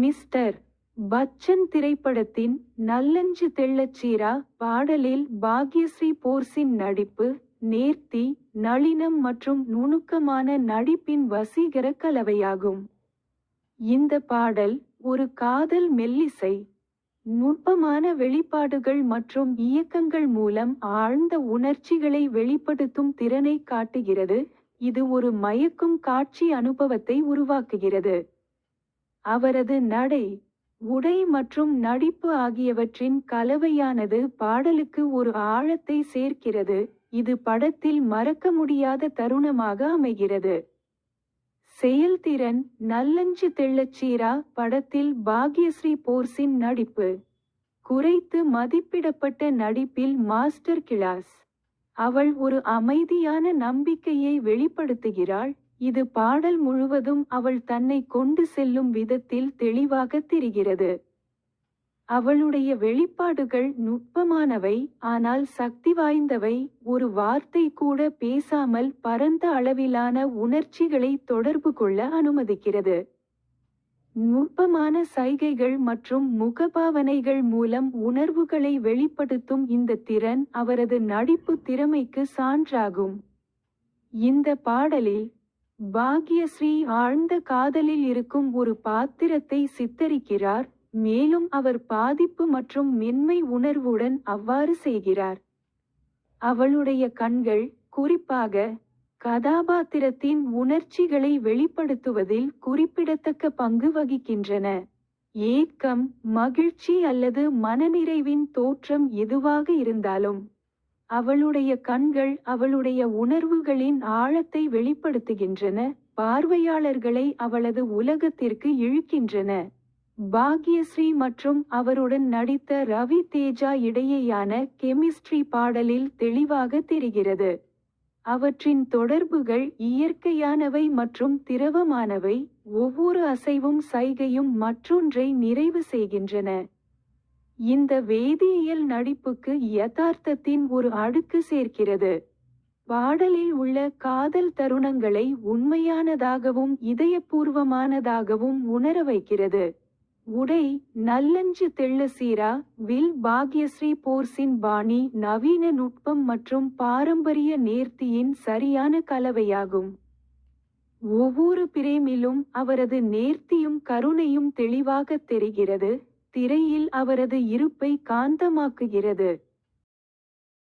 Mister Bachchan திரைப்படத்தின் நல்லஞ்சு தெள்ளச்சீரா பாடலில் பாக்யஸ்ரீ போர்ஸின் நடிப்பு நேர்த்தி நளினம் மற்றும் நுணுக்கமான நடிப்பின் வசீகர கலவையாகும். இந்த பாடல் ஒரு காதல் மெல்லிசை நுட்பமான வெளிப்பாடுகள் மற்றும் இயக்கங்கள் மூலம் ஆழ்ந்த உணர்ச்சிகளை வெளிப்படுத்தும் திறனை காட்டுகிறது. இது ஒரு மயக்கும் காட்சி அனுபவத்தை உருவாக்குகிறது. அவரது நடை உடை மற்றும் நடிப்பு ஆகியவற்றின் கலவையானது பாடலுக்கு ஒரு ஆழத்தை சேர்க்கிறது. இது படத்தில் மறக்க முடியாத தருணமாக அமைகிறது. செயல்திறன் நல்லஞ்சு தெள்ளச்சீரா படத்தில் பாக்யஸ்ரீ போர்ஸின் நடிப்பு. குறைத்து மதிப்பிடப்பட்ட நடிப்பில் மாஸ்டர் கிளாஸ். அவள் ஒரு அமைதியான நம்பிக்கையை வெளிப்படுத்துகிறாள். இது பாடல் முழுவதும் அவள் தன்னை கொண்டு செல்லும் விதத்தில் தெளிவாக தெரிகிறது. அவளுடைய வெளிப்பாடுகள் நுட்பமானவை ஆனால் சக்தி வாய்ந்தவை. ஒரு வார்த்தை கூட பேசாமல் பரந்த அளவிலான உணர்ச்சிகளை தொடர்பு கொள்ள அனுமதிக்கிறது. நுட்பமான சைகைகள் மற்றும் முகபாவனைகள் மூலம் உணர்வுகளை வெளிப்படுத்தும் இந்த திறன் அவரது நடிப்பு திறமைக்கு சான்றாகும். இந்த பாடலில் பாக்யஸ்ரீ ஆழ்ந்த காதலில் இருக்கும் ஒரு பாத்திரத்தை சித்தரிக்கிறார். மேலும் அவர் பாதிப்பு மற்றும் மென்மை உணர்வுடன் அவ்வாறு செய்கிறார். அவளுடைய கண்கள் குறிப்பாக கதாபாத்திரத்தின் உணர்ச்சிகளை வெளிப்படுத்துவதில் குறிப்பிடத்தக்க பங்கு வகிக்கின்றன. ஏக்கம் மகிழ்ச்சி அல்லது மனநிறைவின் தோற்றம் எதுவாக இருந்தாலும் அவளுடைய கண்கள் அவளுடைய உணர்வுகளின் ஆழத்தை வெளிப்படுத்துகின்றன பார்வையாளர்களை அவளது உலகத்திற்கு இழுக்கின்றன. பாக்யஸ்ரீ மற்றும் அவருடன் நடித்த ரவி தேஜா இடையேயான கெமிஸ்ட்ரி பாடலில் தெளிவாக தெரிகிறது. அவற்றின் தொடர்புகள் இயற்கையானவை மற்றும் திரவமானவை ஒவ்வொரு அசைவும் சைகையும் மற்றொன்றை நிறைவு செய்கின்றன. இந்த வேதியியல் நடிப்புக்கு யதார்த்தத்தின் ஒரு அடுக்கு சேர்க்கிறது. பாடலில் உள்ள காதல் தருணங்களை உண்மையானதாகவும் இதயபூர்வமானதாகவும் உணர வைக்கிறது. உடை நல்லஞ்சு தெள்ளசீரா வில் பாக்யஸ்ரீ போர்ஸின் பாணி நவீன நுட்பம் மற்றும் பாரம்பரிய நேர்த்தியின் சரியான கலவையாகும். ஒவ்வொரு பிரேமிலும் அவரது நேர்த்தியும் கருணையும் தெளிவாக தெரிகிறது. திரையில் அவரது இருப்பை காந்தமாக்குகிறது.